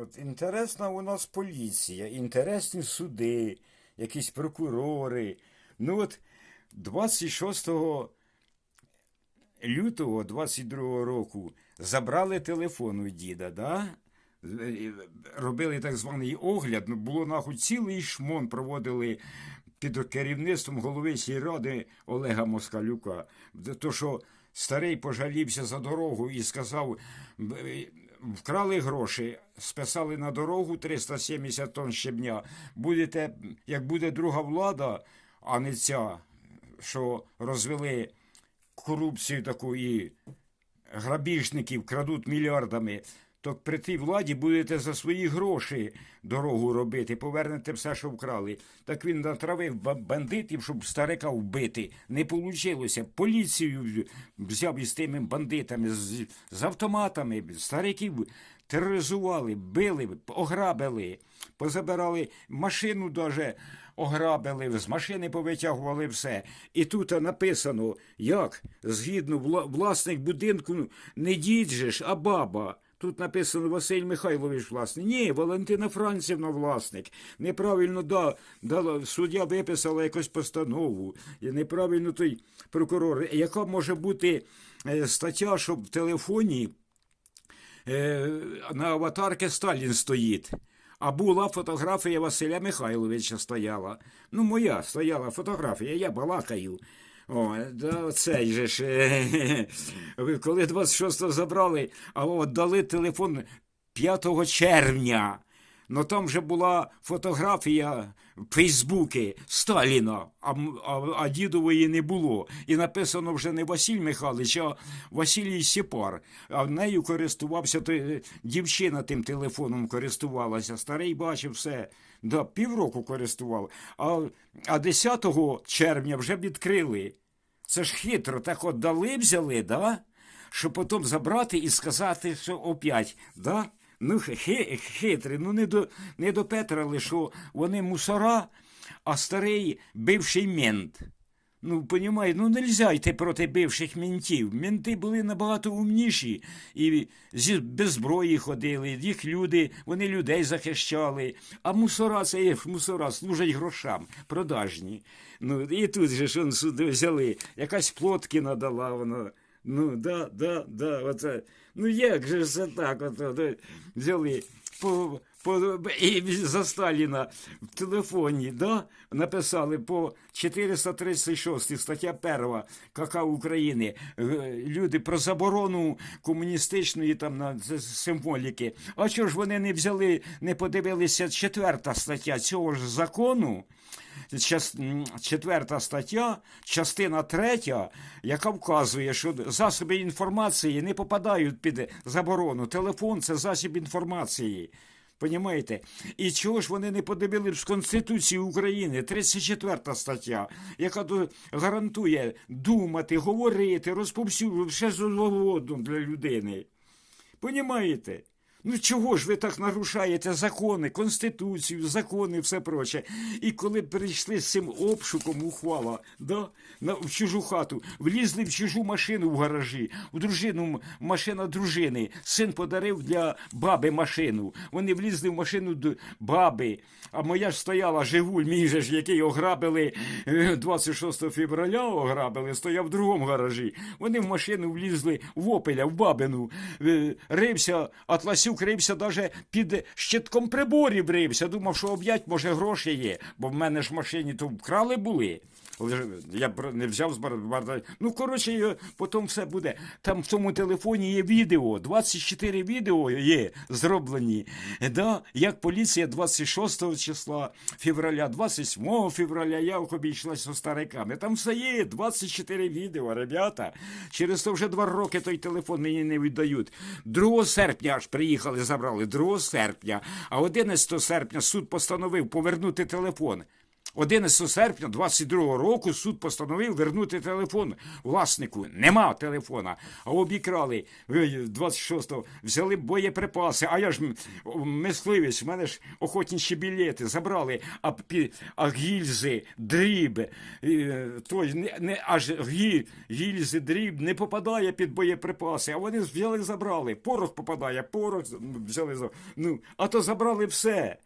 От інтересна у нас поліція, інтересні суди, якісь прокурори. Ну от 26 лютого 22 року забрали телефон у діда, да? Робили так званий огляд, ну було нахуй цілий шмон проводили під керівництвом голови сільради Олега Москалюка. То, що старий пожалівся за дорогу і сказав, «Б- е, вкрали гроші, списали на дорогу 370 тонн щебня. Будете, як буде друга влада, а не ця, що розвели корупцію таку і грабіжників крадуть мільярдами, то при тій владі будете за свої гроші дорогу робити, повернете все, що вкрали. Так він натравив бандитів, щоб старика вбити. Не вийшло. Поліцію взяв із тими бандитами, з, з автоматами, стариків тероризували, били, ограбили, позабирали машину даже ограбили, з машини повитягували все. І тут написано, як згідно власник будинку не дід же ж, а баба. Тут написано Василь Михайлович власник. Ні, Валентина Францівна власник. Неправильно да, дала, суддя виписала якусь постанову. Неправильно той прокурор. Яка може бути е, стаття, що в телефоні е, на аватарці Сталін стоїть. А була фотографія Василя Михайловича стояла. Ну, моя стояла фотографія, я балакаю. О, да, цей же ж. коли 26-го забрали, а от дали телефон 5 червня. Ну там вже була фотографія в Фейсбуці Сталіна, а, а, а дідової не було. І написано вже не Василь Михайлович, а Василій Сіпар. А нею користувався той, е, дівчина тим телефоном користувалася. Старий бачив все. Да, півроку користував. А, а 10 червня вже відкрили. Це ж хитро, так от дали взяли, да? щоб потім забрати і сказати, що опять, да? Ну, хи- хитрі, ну не до, не допетрали, що вони мусора, а старий бивший мент. Ну, понімаєте, ну нельзя йти проти бивших ментів. Менти були набагато умніші і зі, без зброї ходили, їх люди, вони людей захищали. А мусора це є мусора, служать грошам, продажні. Ну, і тут же ж он сюди взяли, якась плоткіна дала вона. Ну, да, да, да, оце. Ну як же це так? Ото, да, взяли по, і за Сталіна в телефоні, да, написали по 436 стаття 1 КК України. е, Люди про заборону комуністичної там на символіки. А чого ж вони не взяли, не подивилися четверта стаття цього ж закону? четверта стаття, частина третя, яка вказує, що засоби інформації не попадають під заборону. Телефон це засіб інформації. Понімаєте? І чого ж вони не подивили з Конституції України, 34 стаття, яка гарантує думати, говорити, розповсюджувати все завгодно для людини. Понімаєте? Ну чого ж ви так нарушаєте закони, конституцію, закони, все проче. І коли прийшли з цим обшуком ухвала, да, на, в чужу хату, влізли в чужу машину в гаражі, в дружину, машина дружини, син подарив для баби машину. Вони влізли в машину до баби, а моя ж стояла Жигуль, мій же ж, який ограбили е, 26 февраля, ограбили, стояв в другому гаражі. Вони в машину влізли в опеля, в бабину, е, рився, Атласюк рився даже під щитком приборів рився. Думав, що об'ять, може, гроші є, бо в мене ж в машині то вкрали були. Я не взяв з бар- барда. Ну, коротше, е, потім все буде. Там в тому телефоні є відео, 24 відео є зроблені. Да? Як поліція 26 числа февраля, 27 февраля, як обійшлася з стариками. Там все є, 24 відео, ребята. Через то вже два роки той телефон мені не віддають. 2 серпня аж приїхали, забрали, 2 серпня. А 11 серпня суд постановив повернути телефон. 11 серпня 22 року суд постановив вернути телефон власнику. Нема телефона. А обікрали е, 26-го, взяли боєприпаси. А я ж мисливець, в мене ж охотничі білети забрали, а, а гільзи, дріб, е, той, не, не, аж гі, гільзи, дріб не попадає під боєприпаси. А вони взяли, забрали. Порох попадає, порох взяли. Ну, а то забрали все.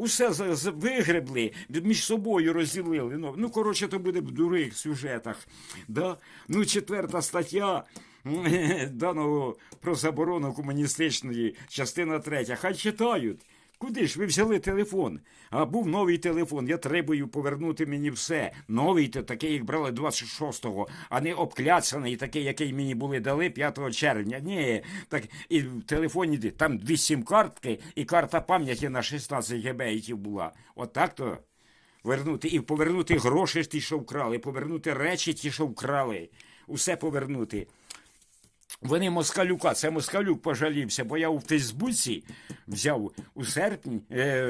Усе вигребли, між собою розділили. Ну, ну коротше, то буде в дурих сюжетах. Да? Ну, четверта стаття даного про заборону комуністичної, частина третя. Хай читають. Куди ж ви взяли телефон? А був новий телефон. Я требую повернути мені все. Новий то такий, як брали 26-го, а не обкляцаний, такий, який мені були дали 5 червня. Ні, так і в телефоні там дві сім-картки, і карта пам'яті на 16 гбейтів була. Отак то вернути. І повернути гроші ті, що вкрали, повернути речі ті, що вкрали. Усе повернути. Вони москалюка, це москалюк пожалівся, бо я у Фейсбуці взяв у серпні, е,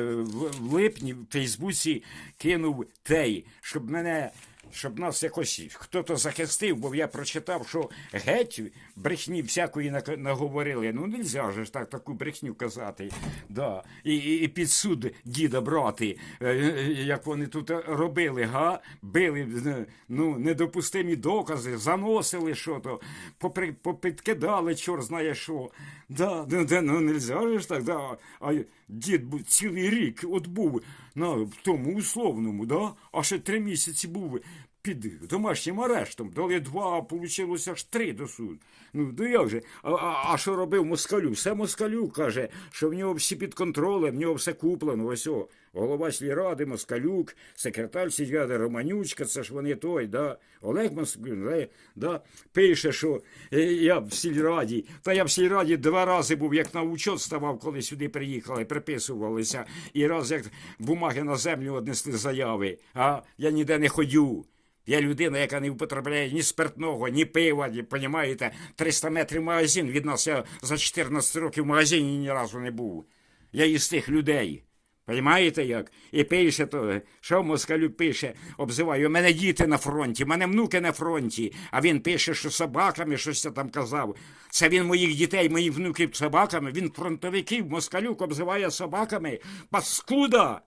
в липні в Фейсбуці кинув тей, щоб мене, щоб нас якось хто-то захистив, бо я прочитав, що геть брехні всякої наговорили. Ну, нельзя же ж так таку брехню казати. Да. І, і, і під суд діда брати, е, е, як вони тут робили, га? били е, ну, недопустимі докази, заносили що то, попри, попідкидали, чор знає що. Да, да, ну нельзя же ж так, да. А дід цілий рік от був на тому условному, да? а ще три місяці був під домашнім арештом. Дали два, а вийшло аж три до суду. Ну, ну як же? А, а, що робив москалю? Все москалю каже, що в нього всі під контролем, в нього все куплено. Ось о, голова сільради, москалюк, секретар сільради Романючка, це ж вони той, да? Олег Москалюк, да, да, пише, що е, я в сільраді. Та я в сільраді два рази був, як на учет ставав, коли сюди приїхали, приписувалися. І раз як бумаги на землю однесли заяви, а я ніде не ходю. Я людина, яка не употребляє ні спиртного, ні пива, ні, понімаєте, 300 метрів магазин від нас. Я за 14 років в магазині ні разу не був. Я із тих людей. Понімаєте як? І пише то, що москалю пише, обзиває, у мене діти на фронті, у мене внуки на фронті, а він пише, що собаками щось там казав. Це він моїх дітей, моїх внуків собаками, він фронтовиків, москалюк обзиває собаками. Паскуда!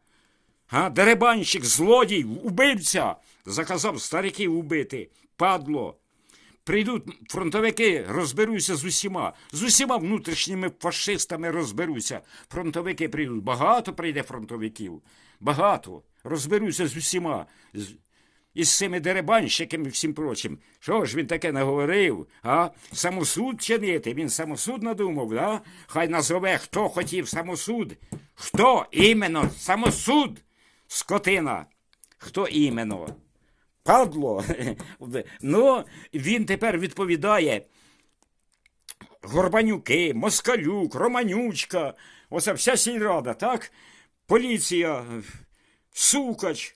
А, деребанщик, злодій, убивця, заказав стариків убити. Падло. Прийдуть фронтовики, розберуся з усіма. З усіма внутрішніми фашистами розберуся. Фронтовики прийдуть. Багато прийде фронтовиків. Багато. Розберуся з усіма. З... Із цими деребанщиками і всім прочим. Що ж він таке наговорив? А? Самосуд чинити? Він самосуд надумав, да? Хай назове, хто хотів самосуд. Хто іменно? Самосуд. Скотина. Хто іменно? Падло. Ну, він тепер відповідає. Горбанюки, Москалюк, Романючка, оце вся сільрада, так? Поліція, Сукач,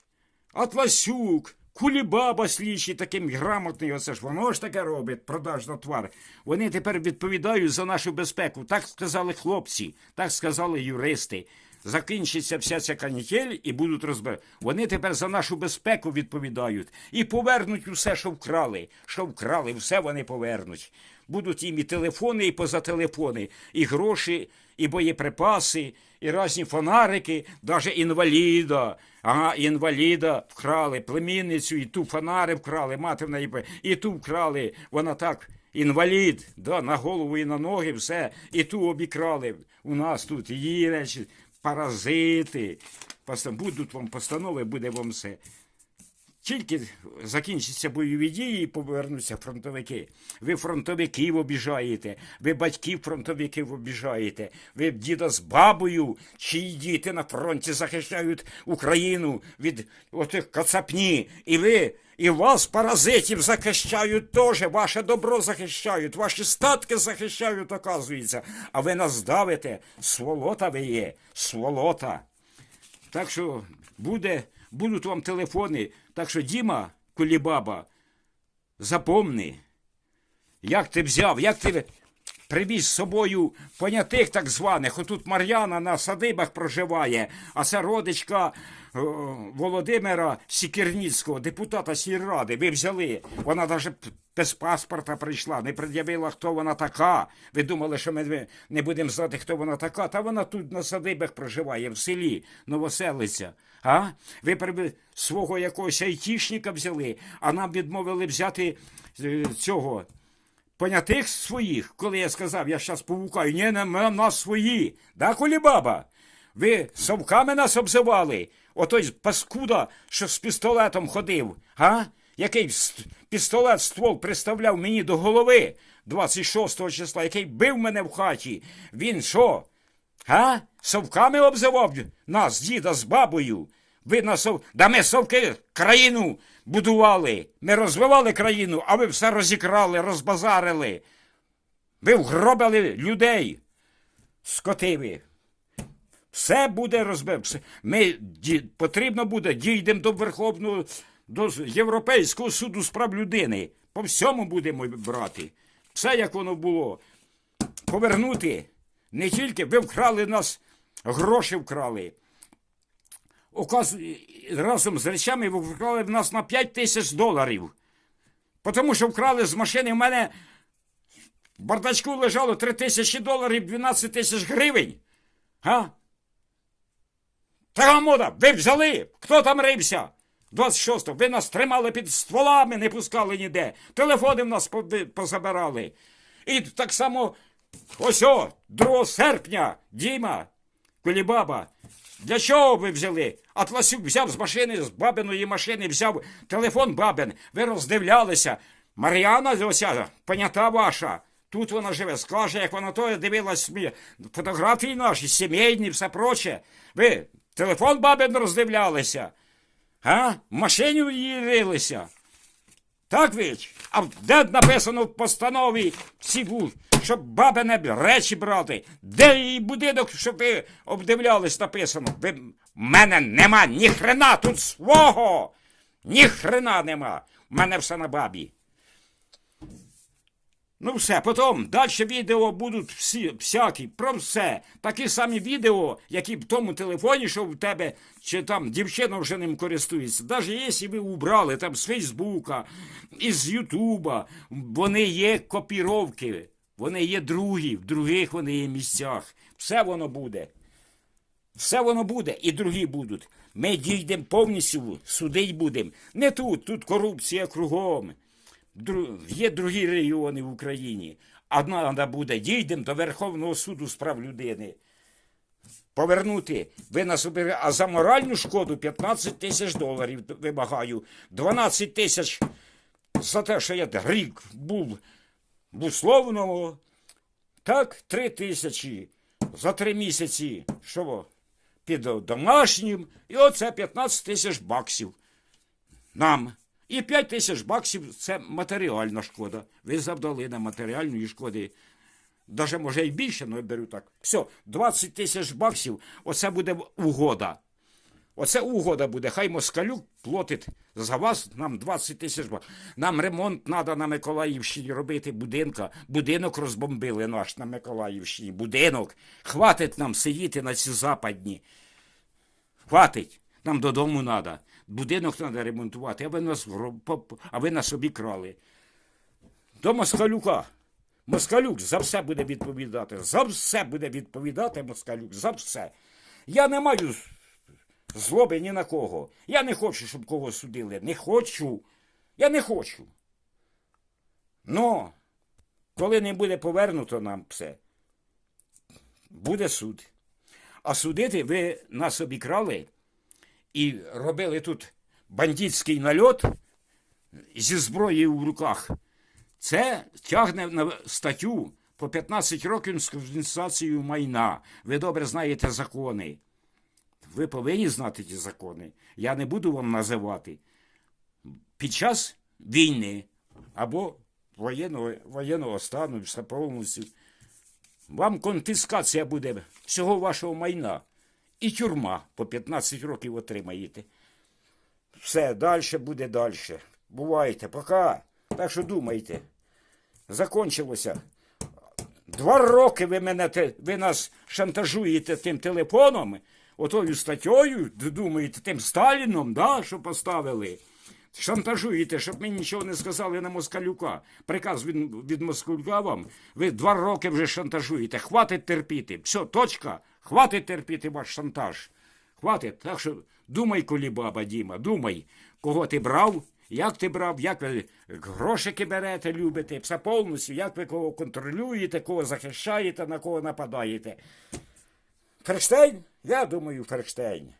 Атласюк, Кулібаба слідчий таким грамотний, оце ж воно ж таке робить, продажна твар. Вони тепер відповідають за нашу безпеку. Так сказали хлопці, так сказали юристи. Закінчиться вся ця канітель і будуть розбирати. Вони тепер за нашу безпеку відповідають і повернуть усе, що вкрали. Що вкрали, все вони повернуть. Будуть їм і телефони, і позателефони, і гроші, і боєприпаси, і різні фонарики, навіть інваліда. Ага, інваліда вкрали, племінницю, і ту фонари вкрали, мати в неї, і ту вкрали. Вона так. Інвалід, да, на голову і на ноги, все, і ту обікрали. У нас тут її речі, паразити. Будуть вам постанови, буде вам все. Тільки закінчаться бойові дії і повернуться фронтовики. Ви фронтовиків обіжаєте, ви батьків фронтовиків обіжаєте, ви діда з бабою, чиї діти на фронті захищають Україну від отих кацапні. І ви, і вас, паразитів, захищають теж, ваше добро захищають, ваші статки захищають, оказується. А ви нас давите. Сволота ви є, сволота. Так що буде, будуть вам телефони. Так що, Діма Кулібаба, запомни, як ти взяв, як ти привіз з собою понятих так званих. Отут Мар'яна на садибах проживає, а це родичка е, Володимира Сікерніцького, депутата сільради. Ви взяли. Вона навіть без паспорта прийшла, не пред'явила, хто вона така. Ви думали, що ми не будемо знати, хто вона така. Та вона тут на садибах проживає, в селі Новоселиця. А? Ви при- свого якогось айтішника взяли, а нам відмовили взяти е, цього понятих своїх, коли я сказав, я зараз повукаю, ні, на, на нас свої. Да, Кулібаба? Ви совками нас обзивали? Отой паскуда, що з пістолетом ходив, га? Який пістолет ствол приставляв мені до голови 26 числа, який бив мене в хаті. Він що? Га? Совками обзивав нас, діда з бабою. Ви на сов... Да ми совки країну будували. Ми розвивали країну, а ви все розікрали, розбазарили. Ви вгробили людей. Скотиви. Все буде розбив. Ми ді... потрібно буде, дійдемо до Верховного, до Європейського суду з прав людини. По всьому будемо брати. Все як воно було. Повернути. Не тільки ви вкрали нас, гроші вкрали. Оказ... Разом з речами ви вкрали в нас на 5 тисяч доларів. Тому що вкрали з машини в мене в бардачку лежало 3 тисячі доларів, 12 тисяч гривень. Га? Така мода, ви взяли? Хто там рився? 26-го. Ви нас тримали під стволами, не пускали ніде. Телефони в нас позабирали. І так само, ось о, 2 серпня, Діма, Кулібаба. Для чого ви взяли? Атласюк взяв з машини, з бабиної машини, взяв телефон бабин. Ви роздивлялися. Мар'яна, ося, понята ваша. Тут вона живе, скаже, як вона то дивилась фотографії наші, сімейні, все проче. Ви телефон бабин роздивлялися. А? В машині її. Так вич? А де написано в постанові всі бу- щоб бабине речі брати? Де її будинок, щоб ви обдивлялись, написано? Ви... Мене нема ні хрена тут свого! Ні хрена нема. У мене все на бабі. Ну все, потім далі відео будуть всі, всякі, про все. Такі самі відео, які в тому телефоні, що в тебе, чи там дівчина вже ним користується. Навіть якщо ви убрали там з Фейсбука, із Ютуба, вони є копіровки, вони є другі, в других вони є місцях. Все воно буде. Все воно буде, і другі будуть. Ми дійдемо повністю, судить будемо. Не тут, тут корупція кругом. Дру- Є другі регіони в Україні. Одна треба буде, дійдемо до Верховного суду з прав людини. Повернути. Ви нас оберете, а за моральну шкоду 15 тисяч доларів вимагаю. 12 тисяч за те, що я рік був в. Так, 3 тисячі за 3 місяці. Що? Під домашнім. І оце 15 тисяч баксів нам. І 5 тисяч баксів це матеріальна шкода. Ви завдали на матеріальної шкоди. Даже може і більше, але я беру так. Все, 20 тисяч баксів, оце буде угода. Оце угода буде. Хай москалюк платить за вас нам 20 тисяч. Нам ремонт треба на Миколаївщині робити будинка. Будинок розбомбили наш на Миколаївщині. Будинок. Хватить нам сидіти на ці западні. Хватить. Нам додому треба. Будинок треба ремонтувати, а ви нас, а ви нас обікрали. До Москалюка. Москалюк за все буде відповідати. За все буде відповідати Москалюк. За все. Я не маю злоби ні на кого. Я не хочу, щоб когось судили. Не хочу. Я не хочу. Но, коли не буде повернуто нам все, буде суд. А судити ви нас обікрали і робили тут бандитський нальот зі зброєю в руках. Це тягне на статтю по 15 років з конфіскацією майна. Ви добре знаєте закони. Ви повинні знати ті закони. Я не буду вам називати. Під час війни або воєнного, воєнного стану, повністю, вам конфіскація буде всього вашого майна. І тюрма по 15 років отримаєте. Все, далі буде далі. Бувайте, пока. Так що думайте. Закончилося. Два роки ви мене ви нас шантажуєте тим телефоном, отою статтєю, думаєте, тим Сталіном, да, що поставили. Шантажуєте, щоб ми нічого не сказали на Москалюка. Приказ від, від Москалюка вам. Ви два роки вже шантажуєте. Хватить терпіти. Все, точка. Хватить терпіти ваш шантаж. Хватить. Так що думай, колібаба, Діма, думай, кого ти брав, як ти брав, як ви грошики берете, любите, все повністю, як ви кого контролюєте, кого захищаєте, на кого нападаєте. Ферштейн? Я думаю, Ферштейн.